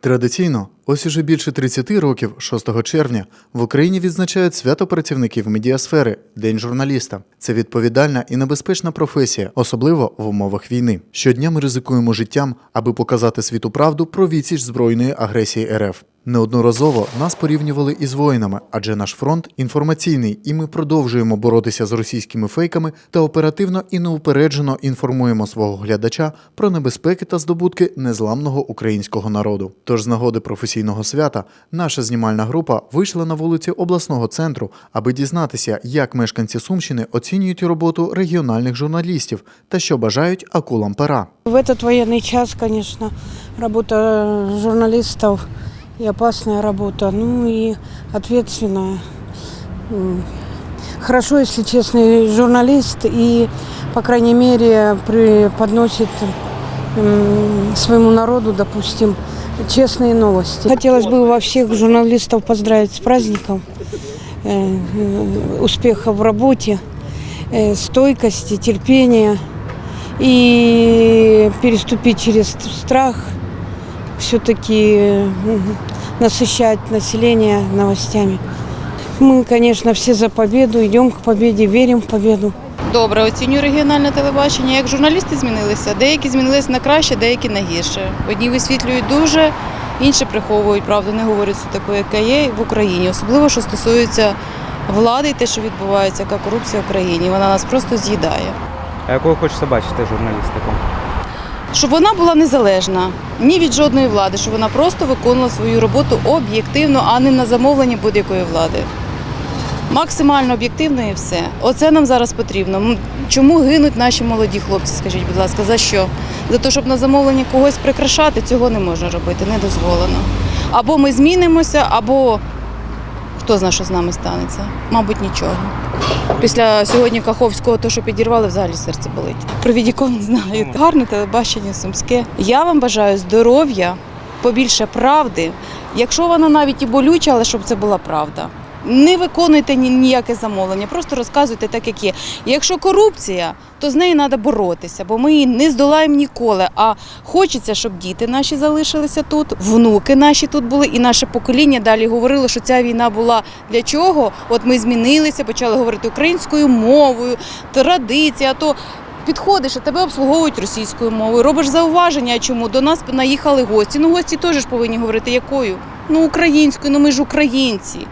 Традиційно, ось уже більше 30 років, 6 червня, в Україні відзначають свято працівників медіасфери День журналіста. Це відповідальна і небезпечна професія, особливо в умовах війни. Щодня ми ризикуємо життям, аби показати світу правду про відсіч збройної агресії РФ. Неодноразово нас порівнювали із воїнами, адже наш фронт інформаційний, і ми продовжуємо боротися з російськими фейками та оперативно і неупереджено інформуємо свого глядача про небезпеки та здобутки незламного українського народу. Тож з нагоди професійного свята наша знімальна група вийшла на вулиці обласного центру, аби дізнатися, як мешканці Сумщини оцінюють роботу регіональних журналістів та що бажають акулам пера. В этот военный час, конечно, работа журналистов и опасная работа, ну и ответственная. М, Хорошо, если честный журналист и, по крайней мере, преподносит м, своему народу, допустим, честные новости. Хотелось бы во всех журналистов поздравить с праздником, э, э, успеха в работе, э, стойкости, терпения и переступить через страх, все-таки насыщать население новостями. Мы, конечно, все за победу, идем к победе, верим в победу. Добре, оцінюю регіональне телебачення. Як журналісти змінилися, деякі змінилися на краще, деякі на гірше. Одні висвітлюють дуже, інші приховують правду, не говорять все таке, яке є в Україні. Особливо, що стосується влади і те, що відбувається, яка корупція в країні. Вона нас просто з'їдає. А якою хочеться бачити журналістику? Щоб вона була незалежна ні від жодної влади, щоб вона просто виконувала свою роботу об'єктивно, а не на замовлення будь-якої влади. Максимально об'єктивно і все. Оце нам зараз потрібно. Чому гинуть наші молоді хлопці? Скажіть, будь ласка, за що? За те, щоб на замовлення когось прикрашати, цього не можна робити, не дозволено. Або ми змінимося, або хто знає, що з нами станеться? Мабуть, нічого. Після сьогодні Каховського, то, що підірвали, взагалі серце болить. Про відікон знаю. Гарне телебачення сумське. Я вам бажаю здоров'я, побільше правди. Якщо вона навіть і болюча, але щоб це була правда. Не виконуйте ні- ніяке замовлення, просто розказуйте так, як є. Якщо корупція, то з нею треба боротися, бо ми її не здолаємо ніколи. А хочеться, щоб діти наші залишилися тут, внуки наші тут були, і наше покоління далі говорило, що ця війна була для чого. От ми змінилися, почали говорити українською мовою, традиція. То підходиш, а тебе обслуговують російською мовою. Робиш зауваження, чому до нас наїхали гості. Ну гості теж повинні говорити якою? Ну українською, ну ми ж українці,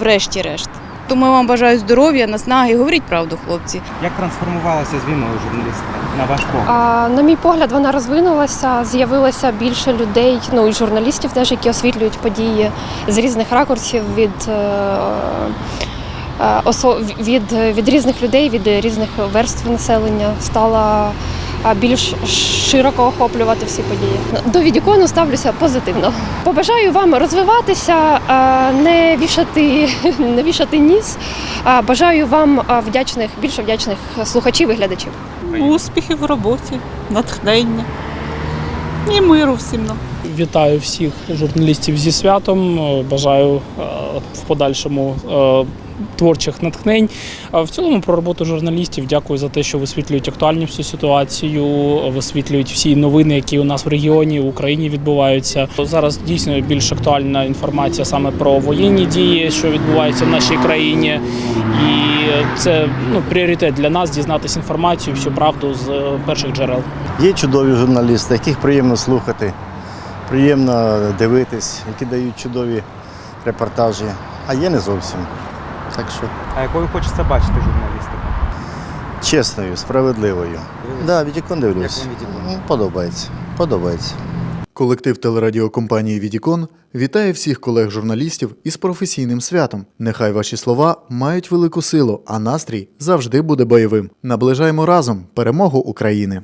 врешті-решт. Тому я вам бажаю здоров'я, наснаги. Говоріть правду, хлопці. Як трансформувалася з війною журналістика, на ваш погляд? А, на мій погляд, вона розвинулася, з'явилося більше людей, ну і журналістів теж, які освітлюють події з різних ракурсів від, е, е, осо- від, від різних людей, від різних верств населення. Стала більш широко охоплювати всі події. До відікону ставлюся позитивно. Побажаю вам розвиватися, не вішати, не вішати ніс. Бажаю вам вдячних, більше вдячних слухачів і глядачів. Успіхів в роботі, натхнення і миру всім нам. Вітаю всіх журналістів зі святом. Бажаю в подальшому творчих натхнень. В цілому про роботу журналістів дякую за те, що висвітлюють актуальну всю ситуацію, висвітлюють всі новини, які у нас в регіоні в Україні відбуваються. Зараз дійсно більш актуальна інформація саме про воєнні дії, що відбуваються в нашій країні. І це ну, пріоритет для нас дізнатися інформацію, всю правду з перших джерел. Є чудові журналісти, яких приємно слухати, приємно дивитись, які дають чудові репортажі, а є не зовсім. Так що А якою хочеться бачити журналістику? чесною, справедливою. Да, відікон дивлюсь. Як вам «Відікон»? Ну, Подобається. Подобається. Колектив телерадіокомпанії Відікон вітає всіх колег-журналістів із професійним святом. Нехай ваші слова мають велику силу, а настрій завжди буде бойовим. Наближаємо разом перемогу України.